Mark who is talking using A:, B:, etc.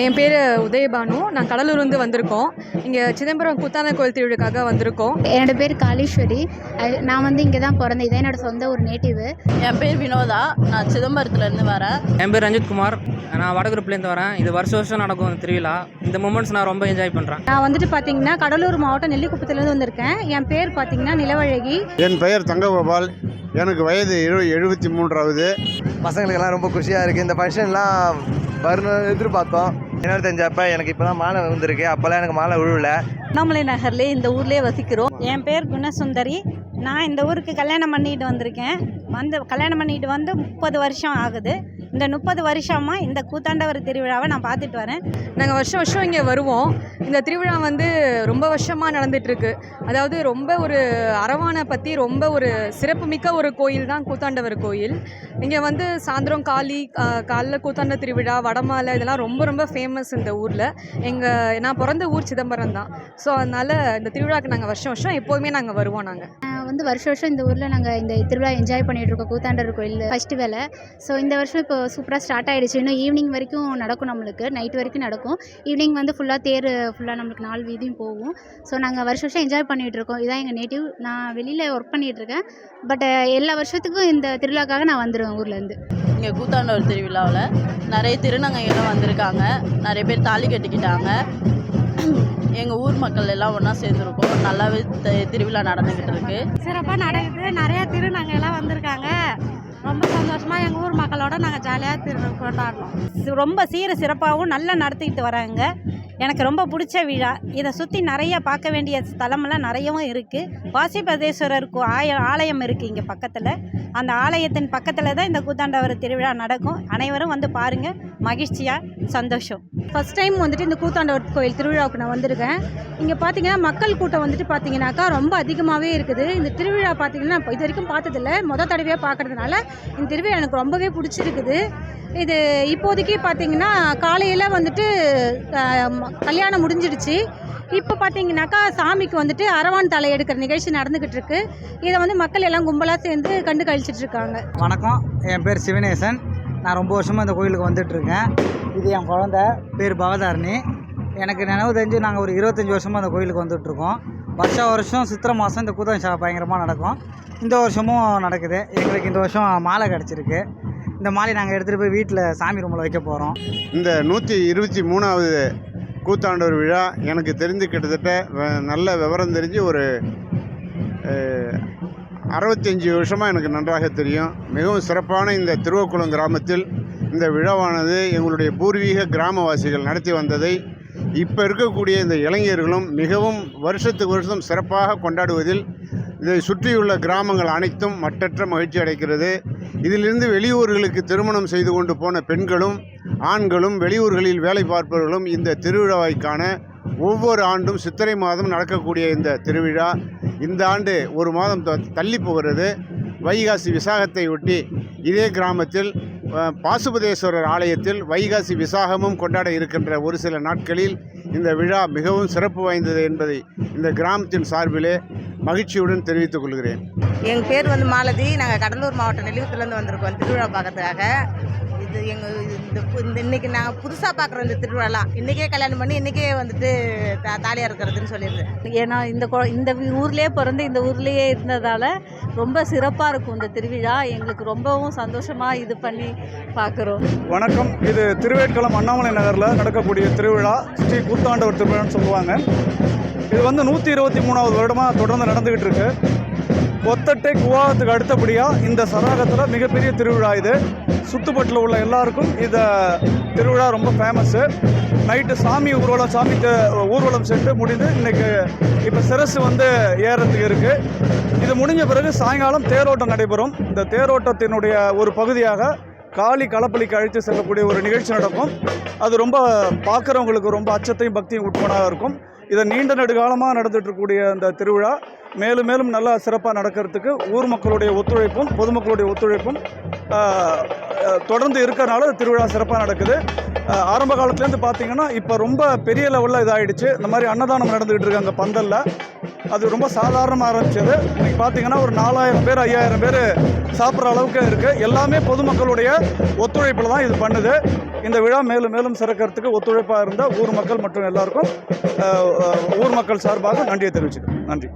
A: என் பேர் உதயபானு. நான் கடலூர்லேருந்து வந்திருக்கோம். இங்கே சிதம்பரம் கூத்தான கோயில் திருவிழாக்காக வந்திருக்கோம்.
B: என்னோட பேர் காளீஸ்வரி. நான் வந்து இங்கே தான் பிறந்தேன். இதான் என்னோட சொந்த ஒரு நேட்டிவ்
C: என் பேர் வினோதா. நான் சிதம்பரத்துலேருந்து வரேன்.
D: என் பேர் ரஞ்சித் குமார். நான் வடகுருப்புலேருந்து வரேன். இது வருஷம் வருஷம் நடக்கும் இந்த திருவிழா. இந்த மூமெண்ட்ஸ் நான் ரொம்ப என்ஜாய் பண்ணுறேன்
E: நான் வந்துட்டு பார்த்தீங்கன்னா கடலூர் மாவட்டம் நெல்லிக்குப்பத்துலேருந்து வந்திருக்கேன். என் பேர் பார்த்தீங்கன்னா நிலவழகி.
F: என் பெயர் தங்ககோபால். எனக்கு வயது எழு எழுபத்தி மூன்றாவது.
G: பசங்களுக்கெல்லாம் ரொம்ப குஷியாக இருக்குது இந்த ஃபங்க்ஷன்லாம் வரணும் எதிர்பார்த்தோம். என்னோட தெரிஞ்சப்ப எனக்கு இப்போதான் மாலை வந்திருக்கு அப்போல்லாம் எனக்கு மாலை விழுவல.
E: அண்ணாமலை நகர்லேயே இந்த ஊர்லேயே வசிக்கிறோம். என் பேர் குணசுந்தரி. நான் இந்த ஊருக்கு கல்யாணம் பண்ணிட்டு வந்திருக்கேன். வந்து கல்யாணம் பண்ணிட்டு வந்து முப்பது வருஷம் ஆகுது. இந்த முப்பது வருஷமா இந்த கூத்தாண்டவர் திருவிழாவை நான் பார்த்துட்டு வரேன்.
A: நாங்கள் வருஷம் வருஷம் இங்கே வருவோம். இந்த திருவிழா வந்து ரொம்ப வருஷமாக நடந்துகிட்ருக்கு அதாவது ரொம்ப ஒரு அரவானை பற்றி ரொம்ப ஒரு சிறப்புமிக்க ஒரு கோயில் தான் கூத்தாண்டவர் கோயில். இங்கே வந்து சாயந்தரம் காளி காலைல கூத்தாண்ட திருவிழா வடமாலை இதெல்லாம் ரொம்ப ரொம்ப ஃபேமஸ் இந்த ஊரில். எங்கள் நான் பிறந்த ஊர் சிதம்பரம் தான். ஸோ அதனால் இந்த திருவிழாக்கு நாங்கள் வருஷம் வருஷம் எப்போதுமே நாங்கள் வருவோம் நாங்கள்
B: நான் வந்து வருஷம் வருஷம் இந்த ஊரில் நாங்கள் இந்த திருவிழா என்ஜாய் பண்ணிட்டு இருக்கோம் கூத்தாண்டவர் கோயில் ஃபெஸ்டிவலை ஸோ இந்த வருஷம் இப்போ சூப்பராக ஸ்டார்ட் ஆயிடுச்சு. இன்னும் ஈவினிங் வரைக்கும் நடக்கும் நம்மளுக்கு. நைட் வரைக்கும் நடக்கும். ஈவினிங் வந்து ஃபுல்லாக தேர் ஃபுல்லாக நம்மளுக்கு நாலு வீதியும் போகும். ஸோ நாங்கள் வருஷம் வருஷம் என்ஜாய் பண்ணிட்டு இருக்கோம். இதான் எங்கள் நேட்டிவ் நான் வெளியில் ஒர்க் பண்ணிட்டு இருக்கேன். பட் எல்லா வருஷத்துக்கும் இந்த திருவிழாக்காக நான் வந்துடுவேன் ஊர்லேருந்து.
C: இங்கே கூத்தாண்டவர் திருவிழாவில் நிறைய திருநங்கைகள்லாம் வந்திருக்காங்க. நிறைய பேர் தாலி கட்டிக்கிட்டாங்க. எங்கள் ஊர் மக்கள் எல்லாம் ஒன்றா சேர்ந்துருக்கோம். நல்லாவே த- திருவிழா நடந்துக்கிட்டு இருக்கு.
E: சிறப்பாக நடக்குது. நிறைய திருநங்கைலாம் வந்திருக்காங்க. ரொம்ப சந்தோஷமாக எங்கள் ஊர் மக்களோட நாங்கள் ஜாலியாக திரு கொண்டாடுறோம். ரொம்ப சீர சிறப்பாகவும் நல்லா நடத்திக்கிட்டு வராங்க. எனக்கு ரொம்ப பிடிச்ச விழா. இதை சுற்றி நிறைய பார்க்க வேண்டிய ஸ்தலமெல்லாம் நிறையவும் இருக்குது வாசிபதேஸ்வரர் கோ- ஆய ஆலயம் இருக்குது இங்கே பக்கத்தில். அந்த ஆலயத்தின் பக்கத்தில் தான் இந்த கூத்தாண்டவர் திருவிழா நடக்கும். அனைவரும் வந்து பாருங்கள் மகிழ்ச்சியாக சந்தோஷம். ஃபஸ்ட் டைம் வந்துட்டு இந்த கூத்தாண்டவர் கோயில் திருவிழாவுக்கு நான் வந்திருக்கேன். இங்கே பார்த்தீங்கன்னா மக்கள் கூட்டம் வந்துட்டு பார்த்தீங்கன்னாக்கா ரொம்ப அதிகமாகவே இருக்குது. இந்த திருவிழா பார்த்தீங்கன்னா இது வரைக்கும் பார்த்ததில்ல. மொதல் தடவையாக பார்க்கறதுனால இந்த திருவிழா எனக்கு ரொம்பவே பிடிச்சிருக்குது. இது இப்போதைக்கு பார்த்தீங்கன்னா காலையில் வந்துட்டு கல்யாணம் முடிஞ்சிடுச்சு. இப்போ பார்த்தீங்கன்னாக்கா சாமிக்கு வந்துட்டு அரவான் தலை எடுக்கிற நிகழ்ச்சி நடந்துக்கிட்டு இருக்கு. இதை வந்து மக்கள் எல்லாம் கும்பலாக சேர்ந்து கண்டு கழிச்சிட்டு இருக்காங்க.
H: வணக்கம். என் பேர் சிவனேசன். நான் ரொம்ப வருஷமாக இந்த கோயிலுக்கு வந்துட்டுருக்கேன் இது என் குழந்த பேர் பவதாரணி. எனக்கு நினைவு தெரிஞ்சு நாங்கள் ஒரு இருபத்தஞ்சி வருஷமாக அந்த கோயிலுக்கு வந்துட்டுருக்கோம் வருஷம் வருஷம் சித்திரை மாதம் இந்த கூத்தம் பயங்கரமாக நடக்கும். இந்த வருஷமும் நடக்குது. எங்களுக்கு இந்த வருஷம் மாலை கிடச்சிருக்கு. இந்த மாலை நாங்கள் எடுத்துகிட்டு போய் வீட்டில் சாமி ரூமில் வைக்க போகிறோம்
F: இந்த நூற்றி இருபத்தி மூணாவது கூத்தாண்டவர் விழா எனக்கு தெரிஞ்சு கிட்டத்தட்ட வ- நல்ல விவரம் தெரிஞ்சு ஒரு அறுபத்தஞ்சி அறுபத்தஞ்சு வருஷமாக எனக்கு நன்றாக தெரியும். மிகவும் சிறப்பான இந்த திருவக்குளம் கிராமத்தில் இந்த விழாவானது எங்களுடைய பூர்வீக கிராமவாசிகள் நடத்தி வந்ததை இப்போ இருக்கக்கூடிய இந்த இளைஞர்களும் மிகவும் வருஷத்துக்கு வருஷம் சிறப்பாக கொண்டாடுவதில் இதை சுற்றியுள்ள கிராமங்கள் அனைத்தும் மட்டற்ற மகிழ்ச்சி அடைக்கிறது இதிலிருந்து வெளியூர்களுக்கு திருமணம் செய்து கொண்டு போன பெண்களும் ஆண்களும் வெளியூர்களில் வேலை பார்ப்பவர்களும் இந்த திருவிழாவை காண ஒவ்வொரு ஆண்டும் சித்திரை மாதம் நடக்கக்கூடிய இந்த திருவிழா. இந்த ஆண்டு ஒரு மாதம் த- தள்ளி போகிறது. வைகாசி விசாகத்தை ஒட்டி இதே கிராமத்தில் பாசுபதேஸ்வரர் ஆலயத்தில் வைகாசி விசாகமும் கொண்டாட இருக்கின்ற ஒரு சில நாட்களில் இந்த விழா மிகவும் சிறப்பு வாய்ந்தது என்பதை இந்த கிராமத்தின் சார்பிலே மகிழ்ச்சியுடன் தெரிவித்துக் கொள்கிறேன்.
I: எங்கள் பேர் வந்து மாலதி. நாங்கள் கடலூர் மாவட்டம் நெல்லிகுத்துலேருந்து வந்திருக்கோம் திருவிழா பார்க்கறதுக்காக. இது எங்கள் இந்த இன்னைக்கு நாங்கள் புதுசாக பார்க்குறோம் இந்த திருவிழாலாம் இன்றைக்கே கல்யாணம் பண்ணி இன்றைக்கே வந்துட்டு தா தாலியாக இருக்கிறதுன்னு சொல்லிடுது
E: ஏன்னா இந்த கொ- இந்த ஊர்லேயே பிறந்து இந்த ஊர்லேயே இருந்ததால் ரொம்ப சிறப்பாக இருக்கும் இந்த திருவிழா. எங்களுக்கு ரொம்பவும் சந்தோஷமாக இது பண்ணி பார்க்குறோம்.
J: வணக்கம். இது திருவேட்களம் அண்ணாமலை நகரில் நடக்கக்கூடிய திருவிழா. ஸ்ரீ கூத்தாண்டவர் திருவிழான்னு சொல்லுவாங்க. இது வந்து நூற்றி இருபத்தி மூணாவது வருடமாக தொடர்ந்து நடந்துக்கிட்டு இருக்கு. கொத்தட்டை குவாகத்துக்கு அடுத்தபடியாக இந்த சராகத்தில் மிகப்பெரிய திருவிழா இது. சுத்துப்பட்டில் உள்ள எல்லாருக்கும் இந்த திருவிழா ரொம்ப ஃபேமஸ்ஸு நைட்டு சாமி ஊர்வலம் சாமி ஊர்வலம் சென்று முடிந்து இன்னைக்கு இப்போ சிரசு வந்து ஏறத்துக்கு இருக்குது இது முடிஞ்ச பிறகு சாயங்காலம் தேரோட்டம் நடைபெறும். இந்த தேரோட்டத்தினுடைய ஒரு பகுதியாக காளி களப்பலிக்கு அழைத்து செல்லக்கூடிய ஒரு நிகழ்ச்சி நடக்கும். அது ரொம்ப பார்க்குறவங்களுக்கு ரொம்ப அச்சத்தையும் பக்தியும் உட்படாக இருக்கும். இதை நீண்ட நெடுகாலமாக நடந்துகிட்ருக்கக்கூடிய அந்த திருவிழா மேலும் மேலும் நல்லா சிறப்பாக நடக்கிறதுக்கு ஊர் மக்களுடைய ஒத்துழைப்பும் பொதுமக்களுடைய ஒத்துழைப்பும் தொடர்ந்து இருக்கிறனால திருவிழா சிறப்பாக நடக்குது. ஆரம்ப காலத்துலேருந்து பார்த்தீங்கன்னா இப்போ ரொம்ப பெரிய லெவலில் இதாகிடுச்சு இந்த மாதிரி அன்னதானம் நடந்துகிட்டு இருக்கு அந்த பந்தலில். அது ரொம்ப சாதாரணமாக ஆரம்பிச்சது. இன்றைக்கி பார்த்தீங்கன்னா ஒரு நாலாயிரம் பேர் ஐயாயிரம் பேர் சாப்பிட்ற அளவுக்கு இருக்குது எல்லாமே பொதுமக்களுடைய ஒத்துழைப்பில் தான் இது பண்ணுது. இந்த விழா மேலும் மேலும் சிறக்கிறதுக்கு ஒத்துழைப்பாக இருந்த ஊர் மக்கள் மற்றும் எல்லாருக்கும் ஊர் மக்கள் சார்பாக நன்றியை தெரிவிச்சுக்கிறேன் நன்றி.